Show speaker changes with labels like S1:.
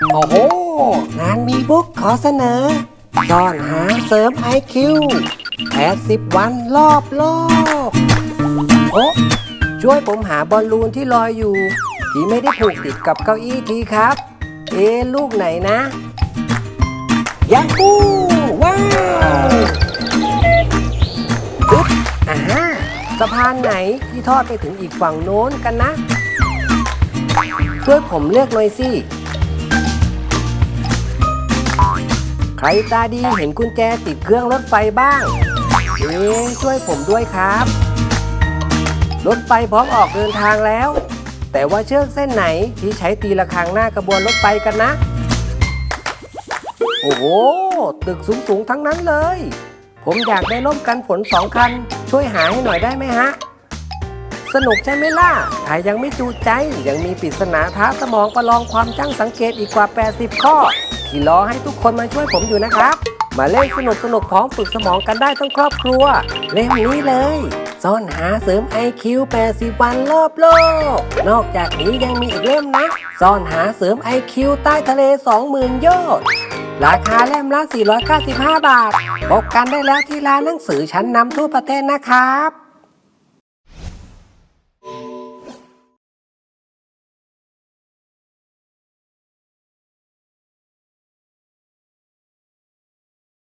S1: โอ้โห งานมีบุ๊กขอเสนอซ่อนหาเสริม IQ 80 วันรอบโลก โอ้ช่วยผมหาบอลลูนที่ลอยอยู่ ที่ไม่ได้ผูกติดกับเก้าอี้ทีครับ เอะลูกไหนนะยาฮูว้าวอึ๊บอ่าสะพานไหนที่ทอดไปถึงอีกฝั่งโน้นกันนะ ช่วยผมเลือกหน่อยสิ ครตาดีเห็นกุญแจติดเครื่องรถไฟบ้าง เอ๊ช่วยผมด้วยครับ รถไฟพร้อมออกเดินทางแล้ว แต่ว่าเชือกเส้นไหนที่ใช้ตีระฆังหน้ากระบวนรถไฟกันนะ โอ้โห ตึกสูงๆทั้งนั้นเลย ผมอยากได้ร่มกันฝนสองคัน ช่วยหาให้หน่อยได้ไหมฮะ สนุกใช่ไหมล่ะถ้ายังไม่จูใจยังมีปริศนาท้าสมองประลองความจ้างสังเกตอีกกว่า 80 ข้อ ที่รอให้ทุกคนมาช่วยผมอยู่นะครับ มาเล่นสนุกสนุกพร้อมฝึกสมองกันได้ทั้งครอบครัว เล่มนี้เลย ซ่อนหาเสริม IQ 80 วันรอบโลก นอกจากนี้ยังมีอีกเล่มนะ ซ่อนหาเสริม IQ ใต้ทะเล 20,000ยชน์ราคาเล่มละ 495 บาทพบกันได้แล้วที่ร้านหนังสือชั้นนำทั่วประเทศนะครับ